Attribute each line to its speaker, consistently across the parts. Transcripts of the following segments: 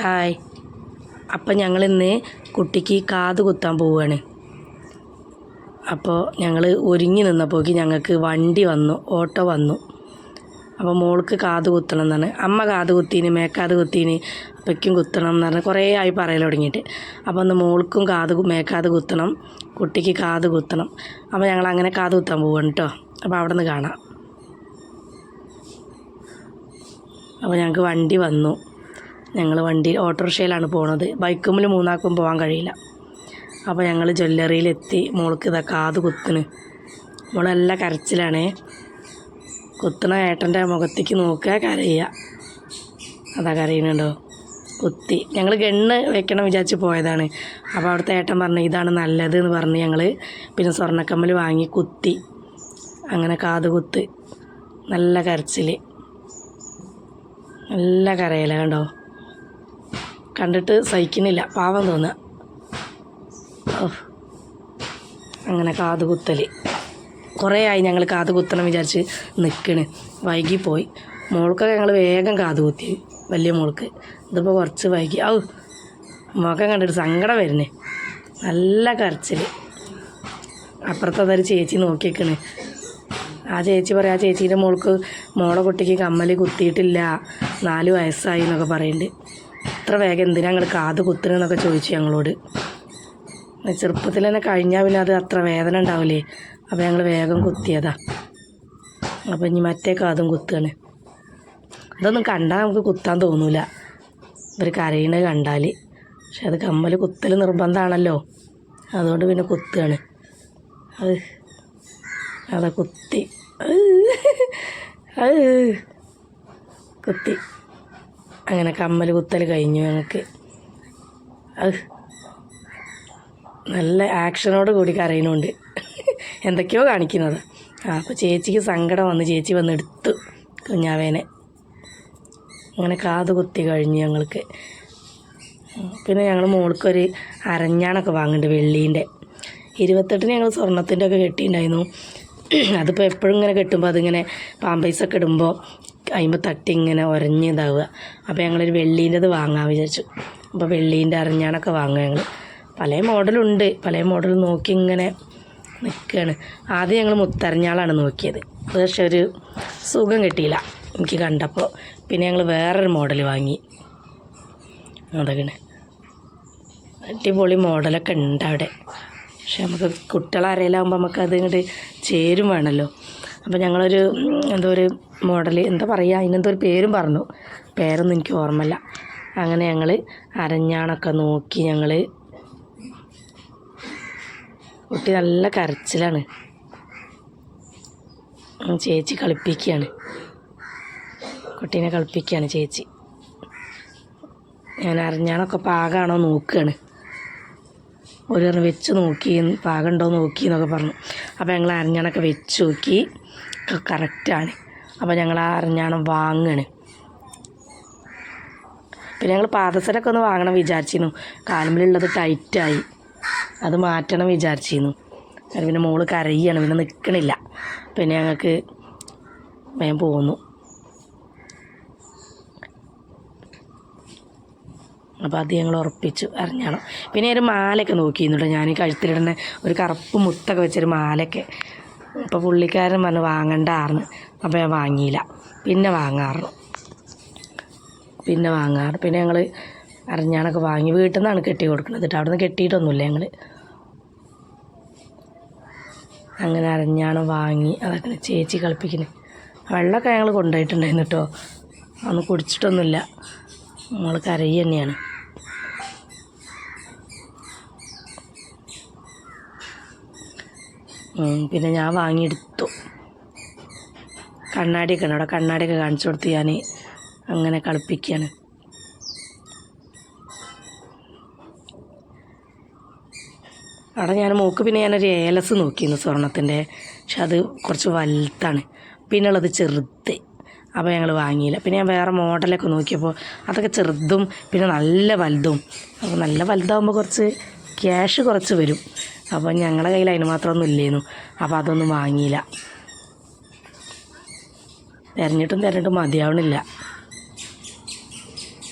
Speaker 1: Hi. അപ്പം ഞങ്ങളിന്ന് കുട്ടിക്ക് കാത് കുത്താൻ പോവുകയാണ്. അപ്പോൾ ഞങ്ങൾ ഒരുങ്ങി നിന്നപ്പോക്ക് ഞങ്ങൾക്ക് വണ്ടി വന്നു ഓട്ടോ വന്നു. അപ്പോൾ മോൾക്ക് കാത് കുത്തണം എന്നാണ്. അമ്മ കാത് കുത്തീന് മേക്കാത് കുത്തീന് അപ്പയ്ക്കും കുത്തണം എന്ന് പറഞ്ഞ് കുറേ ആയി പറയൽ തുടങ്ങിയിട്ട്. അപ്പോൾ ഒന്ന് മോൾക്കും കാത് മേക്കാത് കുത്തണം കുട്ടിക്ക് കാത് കുത്തണം. അപ്പോൾ ഞങ്ങൾ അങ്ങനെ കാത് കുത്താൻ പോവുകയാണ് കേട്ടോ അപ്പോൾ അവിടെ നിന്ന് കാണാം. അപ്പോൾ ഞങ്ങൾക്ക് വണ്ടി വന്നു. ഞങ്ങൾ വണ്ടി ഓട്ടോറിക്ഷയിലാണ് പോണത്. ബൈക്കുമ്മിൽ മൂന്നാക്കും പോകാൻ കഴിയില്ല. അപ്പോൾ ഞങ്ങൾ ജ്വല്ലറിയിലെത്തി മോൾക്ക് ഇതാ കാത് കുത്തിന് മോളെല്ല കരച്ചിലാണേ. കുത്തണ ഏട്ടന്റെ മുഖത്തേക്ക് നോക്കുക കരയുക. അതാ കരയുന്നുണ്ടോ കുത്തി. ഞങ്ങൾ ഗണ്ണ് വെക്കണം വിചാരിച്ച് പോയതാണ്. അപ്പോൾ അവിടുത്തെ ഏട്ടൻ പറഞ്ഞു ഇതാണ് നല്ലത് എന്ന് പറഞ്ഞ് ഞങ്ങൾ പിന്നെ സ്വർണക്കമ്മൽ വാങ്ങി കുത്തി. അങ്ങനെ കാത് കുത്ത്. നല്ല കരച്ചിൽ നല്ല കരയില കണ്ടോ? കണ്ടിട്ട് സഹിക്കുന്നില്ല. പാവം തോന്നുക. അങ്ങനെ കാതുകുത്തൽ കുറേ ആയി ഞങ്ങൾ കാത് കുത്തണം വിചാരിച്ച് നിൽക്കണ് വൈകിപ്പോയി മോൾക്കൊക്കെ ഞങ്ങൾ വേഗം കാത് കുത്തി. വലിയ മോൾക്ക്. ഇതിപ്പോൾ കുറച്ച് വൈകി. ഔ. മുഖം കണ്ടിട്ട് സങ്കടം വരുന്നേ നല്ല കരച്ചിൽ അപ്പുറത്തെ അതൊരു ചേച്ചി നോക്കിയേക്കണ്. ആ ചേച്ചി പറയാം ആ ചേച്ചീന്റെ മോൾക്ക് മോളെ കുട്ടിക്ക് കമ്മൽ കുത്തിയിട്ടില്ല. നാല് വയസ്സായി എന്നൊക്കെ പറയുന്നുണ്ട് ഇത്ര വേഗം എന്തിനാ ഞങ്ങൾ കാത് കുത്തണെന്നൊക്കെ ചോദിച്ചു ഞങ്ങളോട്. ചെറുപ്പത്തിൽ തന്നെ കഴിഞ്ഞാൽ പിന്നെ അത് അത്ര വേദന ഉണ്ടാവില്ലേ അപ്പോൾ ഞങ്ങൾ വേഗം കുത്തിയതാ. അപ്പോൾ ഇനി മറ്റേ കാതും കുത്തുകയാണ് അതൊന്നും കണ്ടാൽ നമുക്ക് കുത്താൻ തോന്നൂല. ഇവർ കരയണത് കണ്ടാൽ പക്ഷെ അത് കമ്മൽ കുത്തൽ നിർബന്ധമാണല്ലോ അതുകൊണ്ട് പിന്നെ കുത്തുകയാണ് അത് അതാ കുത്തി. അത് കുത്തി. അങ്ങനെ കമ്മൽ കുത്തൽ കഴിഞ്ഞു ഞങ്ങൾക്ക് അത് നല്ല ആക്ഷനോട് കൂടി കരയുന്നുണ്ട്. എന്തൊക്കെയോ കാണിക്കുന്നത്. ആ അപ്പോൾ ചേച്ചിക്ക് സങ്കടം വന്ന് ചേച്ചി വന്ന് എടുത്തു കുഞ്ഞാവേനെ. അങ്ങനെ കാത് കുത്തി കഴിഞ്ഞു ഞങ്ങൾക്ക്. പിന്നെ ഞങ്ങൾ മോൾക്കൊരു അരഞ്ഞാണൊക്കെ വാങ്ങുന്നുണ്ട് വെള്ളീന്റെ. ഇരുപത്തെട്ടിന് ഞങ്ങൾ സ്വർണത്തിന്റെ ഒക്കെ കെട്ടിയിട്ടുണ്ടായിരുന്നു. അതിപ്പോൾ എപ്പോഴും ഇങ്ങനെ കെട്ടുമ്പോൾ അതിങ്ങനെ പാമ്പൈസൊക്കെ ഇടുമ്പോൾ അതിമ്പോൾ തട്ടി ഇങ്ങനെ ഉരഞ്ഞ് അപ്പോൾ ഞങ്ങളൊരു വെള്ളീന്റെത് വാങ്ങാൻ വിചാരിച്ചു. അപ്പോൾ വെള്ളീന്റെ അരഞ്ഞാണൊക്കെ വാങ്ങുക ഞങ്ങൾ പല മോഡലുണ്ട്. പല മോഡൽ നോക്കി ഇങ്ങനെ നിൽക്കുകയാണ് ആദ്യം ഞങ്ങൾ മുത്തരഞ്ഞാളാണ് നോക്കിയത്. പക്ഷെ ഒരു സുഖം കിട്ടിയില്ല എനിക്ക് കണ്ടപ്പോൾ പിന്നെ ഞങ്ങൾ വേറൊരു മോഡൽ വാങ്ങി. അതൊക്കെയാണ്. അടിപൊളി മോഡലൊക്കെ ഉണ്ട് അവിടെ. പക്ഷെ നമുക്ക് കുട്ടികളെ അരയിലാകുമ്പോൾ നമുക്ക് അത് ഇങ്ങോട്ട് ചേരും വേണമല്ലോ അപ്പോൾ ഞങ്ങളൊരു എന്തോ ഒരു മോഡൽ എന്താ പറയുക അതിനെന്തോ ഒരു പേരും പറഞ്ഞു. പേരൊന്നും എനിക്ക് ഓർമ്മല്ല അങ്ങനെ ഞങ്ങൾ അരഞ്ഞാണൊക്കെ നോക്കി ഞങ്ങൾ കുട്ടി നല്ല കരച്ചിലാണ്. ചേച്ചി കളിപ്പിക്കുകയാണ് കുട്ടീനെ കളിപ്പിക്കുകയാണ് ചേച്ചി. ഞാൻ അരഞ്ഞാണൊക്കെ പാകമാണോ നോക്കുകയാണ് ഒരു വെച്ച് നോക്കി പാകമുണ്ടോ നോക്കി എന്നൊക്കെ പറഞ്ഞു. അപ്പോൾ ഞങ്ങൾ അരഞ്ഞാണൊക്കെ വെച്ച് നോക്കി. കറക്റ്റാണ്. അപ്പോൾ ഞങ്ങൾ ആ അറിഞ്ഞാണ് വാങ്ങണ്. പിന്നെ ഞങ്ങൾ പാദസരമൊക്കെ ഒന്ന് വാങ്ങണം വിചാരിച്ചിരുന്നു. കാലുമ്പിലുള്ളത് ടൈറ്റായി. അത് മാറ്റണം വിചാരിച്ചിരുന്നു. പിന്നെ മോൾ കരയാണ് പിന്നെ നിൽക്കണില്ല പിന്നെ ഞങ്ങൾക്ക് വേഗം പോന്നു. അപ്പോൾ അത് ഞങ്ങൾ ഉറപ്പിച്ചു അറിഞ്ഞാണോ പിന്നെ ഒരു മാലയൊക്കെ നോക്കിയിരുന്നു ഞാൻ കഴുത്തിലിടുന്ന ഒരു കറുപ്പ് മുത്തൊക്കെ വെച്ചൊരു മാലയൊക്കെ. അപ്പോൾ പുള്ളിക്കാരൻ പറഞ്ഞു വാങ്ങണ്ടായിരുന്നു അപ്പോൾ ഞാൻ വാങ്ങിയില്ല. പിന്നെ വാങ്ങാറു. പിന്നെ വാങ്ങാറ്. പിന്നെ ഞങ്ങൾ അറിഞ്ഞാണൊക്കെ വാങ്ങി വീട്ടിൽ നിന്നാണ് കെട്ടി. കൊടുക്കുന്നത് കേട്ടോ അവിടെ നിന്ന് കെട്ടിയിട്ടൊന്നുമില്ല ഞങ്ങൾ അങ്ങനെ അറിഞ്ഞാണ് വാങ്ങി അതൊക്കെ ചേച്ചി കളിപ്പിക്കുന്നത് വെള്ളമൊക്കെ ഞങ്ങൾ കൊണ്ടുപോയിട്ടുണ്ടായിരുന്നു കേട്ടോ. അന്ന് കുടിച്ചിട്ടൊന്നുമില്ല. നമ്മൾ കരയി തന്നെയാണ്. പിന്നെ ഞാൻ വാങ്ങിയെടുത്തു. കണ്ണാടിയൊക്കെ ഉണ്ട് അവിടെ കണ്ണാടിയൊക്കെ കാണിച്ചു കൊടുത്ത് ഞാൻ അങ്ങനെ കളിപ്പിക്കുകയാണ് അവിടെ ഞാൻ മൂക്ക് പിന്നെ ഞാനൊരു ഏലസ് നോക്കിയിരുന്നു സ്വർണത്തിന്റെ. പക്ഷെ അത് കുറച്ച് വലുതാണ്. പിന്നെ ഉള്ളത് ചെറുത്. അപ്പോൾ ഞങ്ങൾ വാങ്ങിയില്ല. പിന്നെ ഞാൻ വേറെ മോഡലൊക്കെ നോക്കിയപ്പോൾ അതൊക്കെ ചെറുതും പിന്നെ നല്ല വലുതും. അപ്പോൾ നല്ല വലുതാകുമ്പോൾ കുറച്ച് ക്യാഷ് കുറച്ച് വരും. അപ്പോൾ ഞങ്ങളുടെ കയ്യിൽ അതിന് മാത്രമൊന്നും ഇല്ലേന്നു. അപ്പോൾ അതൊന്നും വാങ്ങിയില്ല. തിരഞ്ഞിട്ടും തിരഞ്ഞിട്ടും മതിയാവണില്ല.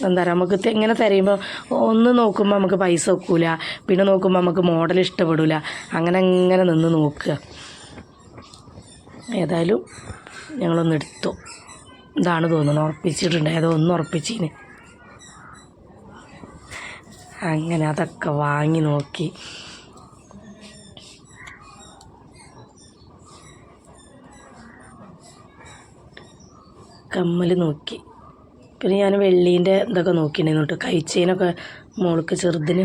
Speaker 1: എന്താ പറയുക നമുക്ക് ഇങ്ങനെ തിരയുമ്പോൾ ഒന്ന് നോക്കുമ്പോൾ നമുക്ക് പൈസ ഒക്കില്ല പിന്നെ നോക്കുമ്പോൾ നമുക്ക് മോഡൽ ഇഷ്ടപ്പെടില്ല അങ്ങനെ അങ്ങനെ നിന്ന് നോക്കുക. ഏതായാലും ഞങ്ങളൊന്ന് എടുത്തു. ഇതാണ് തോന്നുന്നത് ഉറപ്പിച്ചിട്ടുണ്ട്. ഏതോ ഒന്ന് ഉറപ്പിച്ചിന്. അങ്ങനെ അതൊക്കെ വാങ്ങി നോക്കി. കമ്മൽ നോക്കി. പിന്നെ ഞാൻ വെള്ളീന്റെ ഇതൊക്കെ നോക്കിയിട്ടുണ്ടായിരുന്നു കേട്ടോ കൈച്ചേനൊക്കെ മോൾക്ക് ചെറുതിന്.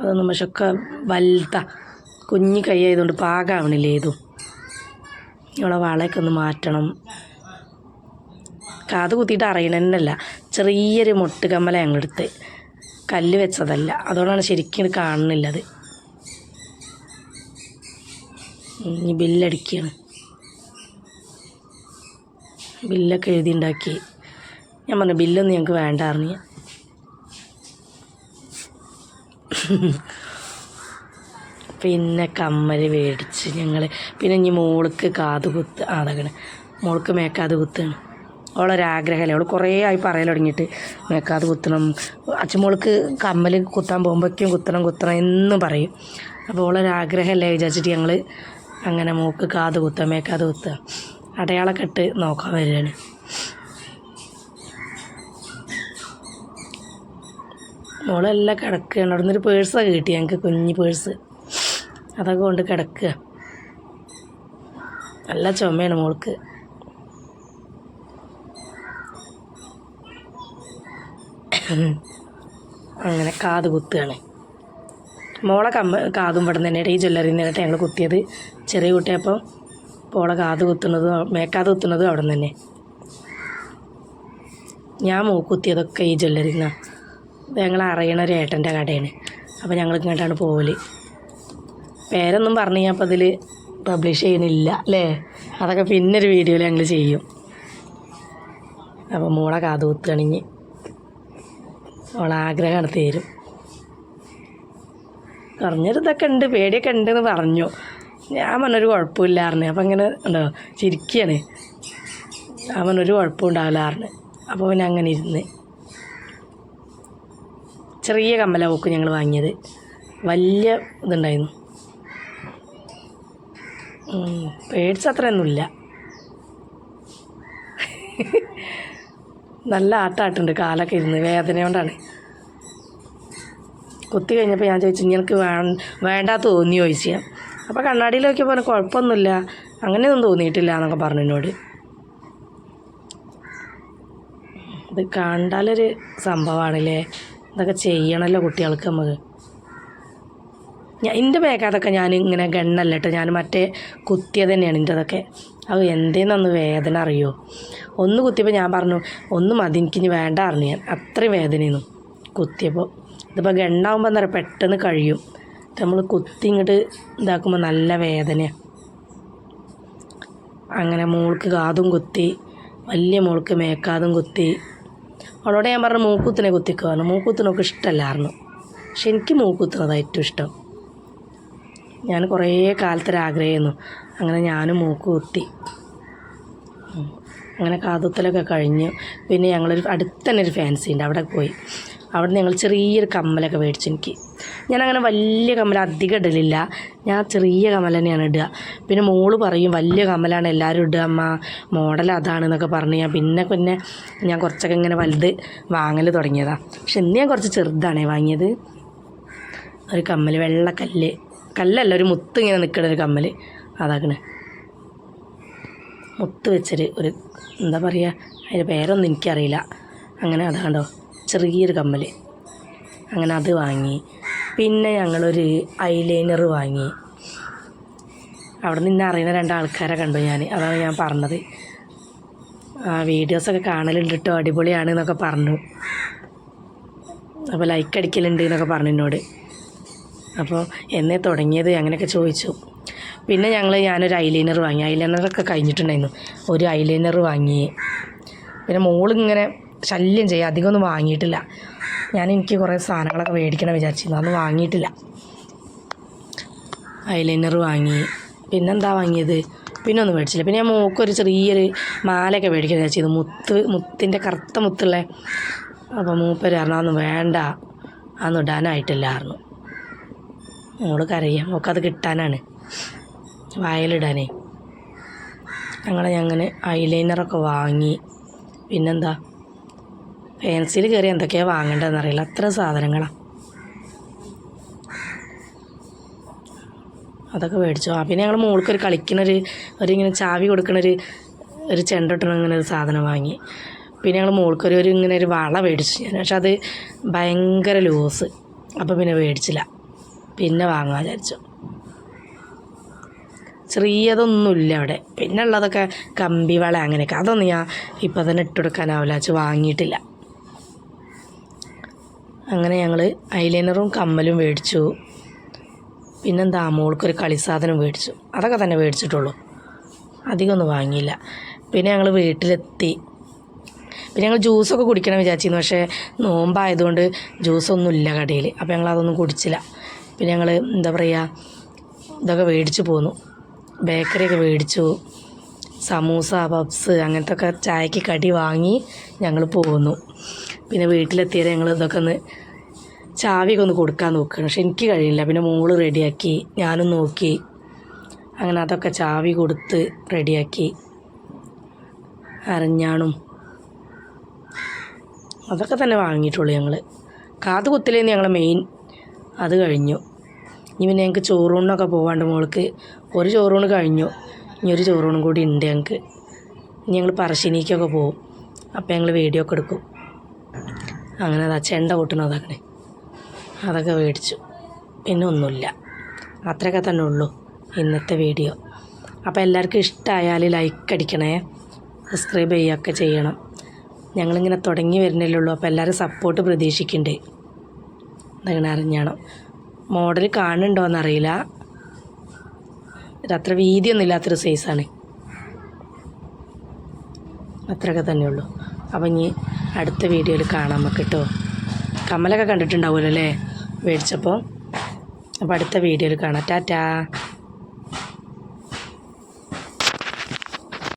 Speaker 1: അതൊന്നും പക്ഷെ ഒക്കെ വലുതാ. കുഞ്ഞി കൈ ആയതുകൊണ്ട് പാകാവണില്ല ഏതും. ഇവിടെ വളയൊക്കെ ഒന്ന് മാറ്റണം. കാത് കുത്തിയിട്ട് അറിയണമെന്നല്ല ചെറിയൊരു മുട്ട് കമ്മല ഞങ്ങളെടുത്ത്. കല്ല് വെച്ചതല്ല. അതുകൊണ്ടാണ് ശരിക്കും കാണുന്നില്ലത്. ഇനി ബില്ലടിക്കുകയാണ് ബില്ലൊക്കെ എഴുതി ഉണ്ടാക്കി ഞാൻ പറഞ്ഞു ബില്ലൊന്നും ഞങ്ങൾക്ക് വേണ്ട അറിഞ്ഞ പിന്നെ കമ്മൽ മേടിച്ച് ഞങ്ങൾ പിന്നെ ഇനി മോൾക്ക് കാത് കുത്ത് അതകണ് മോൾക്ക് മേക്കാത് കുത്താണ്. അവളൊരാഗ്രഹമല്ലേ അവൾ കുറേ ആയി പറയൽ തുടങ്ങിയിട്ട് മേക്കാത് കുത്തണം. അച്ഛമോൾക്ക് കമ്മൽ കുത്താൻ പോകുമ്പോഴേക്കും കുത്തണം കുത്തണം എന്നും പറയും. അപ്പോൾ അവളൊരാഗ്രഹമല്ലേ വിചാരിച്ചിട്ട് ഞങ്ങൾ അങ്ങനെ മൂക്ക് കാത് കുത്തുക മേക്കാത് കുത്തുക അടയാളമൊക്കെ ഇട്ട് നോക്കാൻ വരികയാണ്. മോളെല്ലാം കിടക്കുകയാണ്. അവിടെ നിന്നൊരു പേഴ്സൊക്കെ കിട്ടി ഞങ്ങൾക്ക് കുഞ്ഞു പേഴ്സ് അതൊക്കെ കൊണ്ട് കിടക്കുക. നല്ല ചുമയാണ് മോൾക്ക്. അങ്ങനെ കാത് കുത്തുകയാണ്. മോളെ കമ്പ കാതും ഇവിടെ നിന്ന് ഈ ജ്വല്ലറി നിന്നിട്ട് ഞങ്ങൾ കുത്തിയത്. ചെറിയ കുട്ടിയപ്പോൾ പോളെ കാത് കുത്തുന്നതും മേക്കാത് കുത്തുന്നതും അവിടെ തന്നെ. ഞാൻ മൂക്കുത്തിയതൊക്കെ ഈ ജ്വല്ലറി നിന്നാണ് ഇത് ഞങ്ങൾ അറിയണ ഒരു ഏട്ടന്റെ കടയാണ്. അപ്പോൾ ഞങ്ങൾ ഇങ്ങോട്ടാണ് പോവൽ പേരൊന്നും പറഞ്ഞു ഞാൻ അപ്പോൾ അതിൽ പബ്ലിഷ് ചെയ്യണില്ല അല്ലേ? അതൊക്കെ പിന്നെ ഒരു വീഡിയോയിൽ ഞങ്ങൾ ചെയ്യും. അപ്പോൾ മോളെ കാത് കുത്തുകയാണെങ്കിൽ ആഗ്രഹമാണ് തരും. പറഞ്ഞൊരിതൊക്കെ ഉണ്ട് പേടിയൊക്കെ ഉണ്ടെന്ന് പറഞ്ഞു. ഞാൻ പറഞ്ഞൊരു കുഴപ്പമില്ല പറഞ്ഞു അപ്പം ഇങ്ങനെ ഉണ്ടോ? ചിരിക്കുകയാണ് ഞാൻ പറഞ്ഞൊരു കുഴപ്പം അപ്പോൾ പിന്നെ അങ്ങനെ ഇരുന്ന്. ചെറിയ കമ്മല പോക്ക് ഞങ്ങൾ വാങ്ങിയത്. വലിയ ഇതുണ്ടായിരുന്നു. പേടിച്ച അത്രയൊന്നുമില്ല. നല്ല ആട്ടാട്ടുണ്ട് കാലൊക്കെ ഇരുന്ന് വേദന കൊണ്ടാണ്. കൊത്തി കഴിഞ്ഞപ്പോൾ ഞാൻ ചോദിച്ചു എനിക്ക് വേണ്ട തോന്നി ചോദിച്ചു അപ്പോൾ കണ്ണാടിയിൽ നോക്കിയപ്പോൾ കുഴപ്പമൊന്നുമില്ല. അങ്ങനെയൊന്നും തോന്നിയിട്ടില്ല എന്നൊക്കെ പറഞ്ഞു എന്നോട്. ഇത് കണ്ടാലൊരു സംഭവമാണല്ലേ ഇതൊക്കെ ചെയ്യണമല്ലോ കുട്ടികൾക്ക് നമുക്ക് ഞാൻ എന്റെ മേക്കാതൊക്കെ ഞാൻ ഇങ്ങനെ ഗണ്ണല്ല കേട്ടോ ഞാൻ മറ്റേ കുത്തിയത് തന്നെയാണ് എന്റെ അതൊക്കെ അത് എന്തേന്നൊന്ന് വേദന അറിയോ? ഒന്ന് കുത്തിയപ്പോൾ ഞാൻ പറഞ്ഞു ഒന്ന് മതി എനിക്ക് ഇനി വേണ്ട അറിഞ്ഞു ഞാൻ. അത്രയും വേദനയെന്നു കുത്തിയപ്പോൾ ഇതിപ്പോൾ ഗണ്ണാവുമ്പോൾ എന്താ പറയുക പെട്ടെന്ന് കഴിയും. നമ്മൾ കുത്തി ഇങ്ങോട്ട് ഇതാക്കുമ്പോൾ നല്ല വേദനയാണ് അങ്ങനെ മോൾക്ക് കാതും കുത്തി വലിയ മോൾക്ക് മേക്കാതും കുത്തി. അവളോട് ഞാൻ പറഞ്ഞു മൂക്കുത്തിനെ കുത്തിക്കുവാണ് മൂക്കുത്തിനൊക്കെ ഇഷ്ടമല്ലായിരുന്നു പക്ഷെ എനിക്ക് മൂക്കുത്തുന്നതാണ് ഏറ്റവും ഇഷ്ടം. ഞാൻ കുറേ കാലത്തൊരാഗ്രഹമായിരുന്നു അങ്ങനെ ഞാനും മൂക്ക് കുത്തി. അങ്ങനെ കാതുത്തലൊക്കെ കഴിഞ്ഞു പിന്നെ ഞങ്ങളൊരു അടുത്ത് തന്നെ ഒരു ഫാൻസി ഉണ്ട്. അവിടെ പോയി. അവിടെ ഞങ്ങൾ ചെറിയൊരു കമ്മലൊക്കെ മേടിച്ചു എനിക്ക്. ഞാനങ്ങനെ വലിയ കമ്മൽ അധികം ഇടലില്ല. ഞാൻ ചെറിയ കമ്മൽ തന്നെയാണ് ഇടുക. പിന്നെ മോൾ പറയും വലിയ കമ്മലാണ് എല്ലാവരും ഇടുക അമ്മ. മോഡൽ അതാണ് എന്നൊക്കെ പറഞ്ഞ് ഞാൻ പിന്നെ പിന്നെ ഞാൻ കുറച്ചൊക്കെ ഇങ്ങനെ വലുത് വാങ്ങൽ തുടങ്ങിയതാണ് പക്ഷെ ഇന്ന് ഞാൻ കുറച്ച് ചെറുതാണേ വാങ്ങിയത്. ഒരു കമ്മൽ വെള്ള കല്ല്. കല്ലല്ല ഒരു മുത്ത് ഇങ്ങനെ നിൽക്കണ ഒരു കമ്മൽ അതാക്കണേ. മുത്ത് വെച്ചൊരു ഒരു എന്താ പറയുക അതിന്റെ പേരൊന്നും എനിക്കറിയില്ല. അങ്ങനെ അതാണ്ടോ ചെറിയൊരു കമ്മൽ അങ്ങനെ അത് വാങ്ങി. പിന്നെ ഞങ്ങളൊരു ഐലൈനർ വാങ്ങി. അവിടെ നിന്ന് അറിയുന്ന രണ്ടാൾക്കാരെ കണ്ടു ഞാൻ അതാണ് ഞാൻ പറഞ്ഞത്. ആ വീഡിയോസൊക്കെ കാണലുണ്ട് കേട്ടോ അടിപൊളിയാണ് എന്നൊക്കെ പറഞ്ഞു. അപ്പോൾ ലൈക്ക് അടിക്കലുണ്ട് എന്നൊക്കെ പറഞ്ഞു എന്നോട്. അപ്പോൾ എന്നേ തുടങ്ങിയത് അങ്ങനെയൊക്കെ ചോദിച്ചു. പിന്നെ ഞങ്ങൾ ഞാനൊരു ഐലൈനർ വാങ്ങി. ഐലൈനറൊക്കെ കഴിഞ്ഞിട്ടുണ്ടായിരുന്നു. ഒരു ഐലൈനർ വാങ്ങി. പിന്നെ മോളിങ്ങനെ ശല്യം ചെയ്യുക അധികമൊന്നും വാങ്ങിയിട്ടില്ല. ഞാൻ എനിക്ക് കുറേ സാധനങ്ങളൊക്കെ മേടിക്കണം വിചാരിച്ചിരുന്നു. അതൊന്നും വാങ്ങിയിട്ടില്ല. ഐലൈനർ വാങ്ങി. പിന്നെന്താ വാങ്ങിയത്? പിന്നെ ഒന്നും മേടിച്ചില്ല. പിന്നെ ഞാൻ മൂക്കൊരു ചെറിയൊരു മാലയൊക്കെ മേടിക്കാൻ വിചാരിച്ചത് മുത്ത് മുത്തിന്റെ കറുത്ത മുത്തുള്ള അപ്പോൾ മൂപ്പര് പറഞ്ഞു അതൊന്നും വേണ്ട. അതൊന്നും ഇടാനായിട്ടില്ലായിരുന്നു. മോൾ കരയാം. നമുക്കത് കിട്ടാനാണ്. വായലിടാനേ. അങ്ങനെ ഐലൈനറൊക്കെ വാങ്ങി. പിന്നെന്താ? ഫാൻസിയിൽ കയറി എന്തൊക്കെയാണ് വാങ്ങേണ്ടതെന്ന് അറിയില്ല. അത്ര സാധനങ്ങളാണ് അതൊക്കെ മേടിച്ചു. ആ പിന്നെ ഞങ്ങൾ മോൾക്കൊരു കളിക്കണൊരു ഒരു ഇങ്ങനെ ചാവി കൊടുക്കണൊരു ഒരു ചെണ്ടട്ടണ ഇങ്ങനെ ഒരു സാധനം വാങ്ങി. പിന്നെ ഞങ്ങൾ മോൾക്കൊരു ഒരു ഇങ്ങനെ ഒരു വള മേടിച്ചു ഞാൻ. പക്ഷെ അത് ഭയങ്കര ലൂസ്. അപ്പോൾ പിന്നെ മേടിച്ചില്ല. പിന്നെ വാങ്ങാൻ വിചാരിച്ചു. ചെറിയതൊന്നുമില്ല അവിടെ. പിന്നെ ഉള്ളതൊക്കെ കമ്പി വള അങ്ങനെയൊക്കെ. അതൊന്നും ഞാൻ ഇപ്പം തന്നെ ഇട്ടുകൊടുക്കാനാവില്ല വെച്ച് വാങ്ങിയിട്ടില്ല. അങ്ങനെ ഞങ്ങൾ ഐലൈനറും കമ്മലും മേടിച്ചു. പിന്നെന്താ മോൾക്കൊരു കളി സാധനം മേടിച്ചു. അതൊക്കെ തന്നെ മേടിച്ചിട്ടുള്ളൂ. അധികമൊന്നും വാങ്ങിയില്ല. പിന്നെ ഞങ്ങൾ വീട്ടിലെത്തി. പിന്നെ ഞങ്ങൾ ജ്യൂസൊക്കെ കുടിക്കണം വിചാരിച്ചിരുന്നു. പക്ഷേ നോമ്പായതുകൊണ്ട് ജ്യൂസൊന്നും ഇല്ല കടയിൽ അപ്പോൾ ഞങ്ങൾ അതൊന്നും കുടിച്ചില്ല. പിന്നെ ഞങ്ങൾ എന്താ പറയുക ഇതൊക്കെ മേടിച്ചു പോന്നു. ബേക്കറിയൊക്കെ മേടിച്ചു. സമൂസ പപ്സ് അങ്ങനത്തെ ഒക്കെ ചായക്ക് കടി വാങ്ങി ഞങ്ങൾ പോന്നു. പിന്നെ വീട്ടിലെത്തിയാൽ ഞങ്ങൾ ഇതൊക്കെ ഒന്ന് ചാവിയൊക്കെ ഒന്ന് കൊടുക്കാൻ നോക്കുകയാണ് പക്ഷെ എനിക്ക് കഴിയില്ല. പിന്നെ മോൾ റെഡിയാക്കി ഞാനും നോക്കി. അങ്ങനെ അതൊക്കെ ചാവി കൊടുത്ത് റെഡിയാക്കി. അരഞ്ഞാണും. അതൊക്കെ തന്നെ വാങ്ങിയിട്ടുള്ളൂ ഞങ്ങൾ കാത് കുത്തിലേന്ന് ഞങ്ങൾ മെയിൻ അത് കഴിഞ്ഞു. ഇനി പിന്നെ ഞങ്ങൾക്ക് ചോറൂണിനൊക്കെ പോകാണ്ട് മോൾക്ക്. ഒരു ചോറൂണ് കഴിഞ്ഞു. ഇനി ഒരു ചോറൂണും കൂടി ഉണ്ട് ഞങ്ങൾക്ക് ഇനി ഞങ്ങൾ പറശ്ശിനിക്കൊക്കെ പോകും അപ്പോൾ ഞങ്ങൾ വീഡിയോ ഒക്കെ എടുക്കും. അങ്ങനെ അതാ ചെണ്ട കൊട്ടണതാക്കണേ അതൊക്കെ മേടിച്ചു. പിന്നെ ഒന്നുമില്ല. അത്രയൊക്കെ തന്നെ ഉള്ളൂ ഇന്നത്തെ വീഡിയോ. അപ്പോൾ എല്ലാവർക്കും ഇഷ്ടമായാൽ ലൈക്ക് അടിക്കണേ. സബ്സ്ക്രൈബ് ചെയ്യുകയൊക്കെ ചെയ്യണം. ഞങ്ങളിങ്ങനെ തുടങ്ങി വരുന്നില്ലേ ഉള്ളൂ. അപ്പോൾ എല്ലാവരും സപ്പോർട്ട് പ്രതീക്ഷിക്കുന്നുണ്ട് അതങ്ങനെ അറിഞ്ഞാണം. മോഡൽ കാണുന്നുണ്ടോ എന്നറിയില്ല. ഇതത്ര വീതിയൊന്നും ഇല്ലാത്തൊരു സൈസാണ് അത്രയൊക്കെ തന്നെയുള്ളൂ അപ്പം ഇനി അടുത്ത വീഡിയോയിൽ കാണാം നമുക്ക് കേട്ടോ. കമ്മലൊക്കെ കണ്ടിട്ടുണ്ടാവുമല്ലോ അല്ലേ? മേടിച്ചപ്പോൾ. അപ്പോൾ അടുത്ത വീഡിയോയിൽ കാണാം. ടാറ്റാ.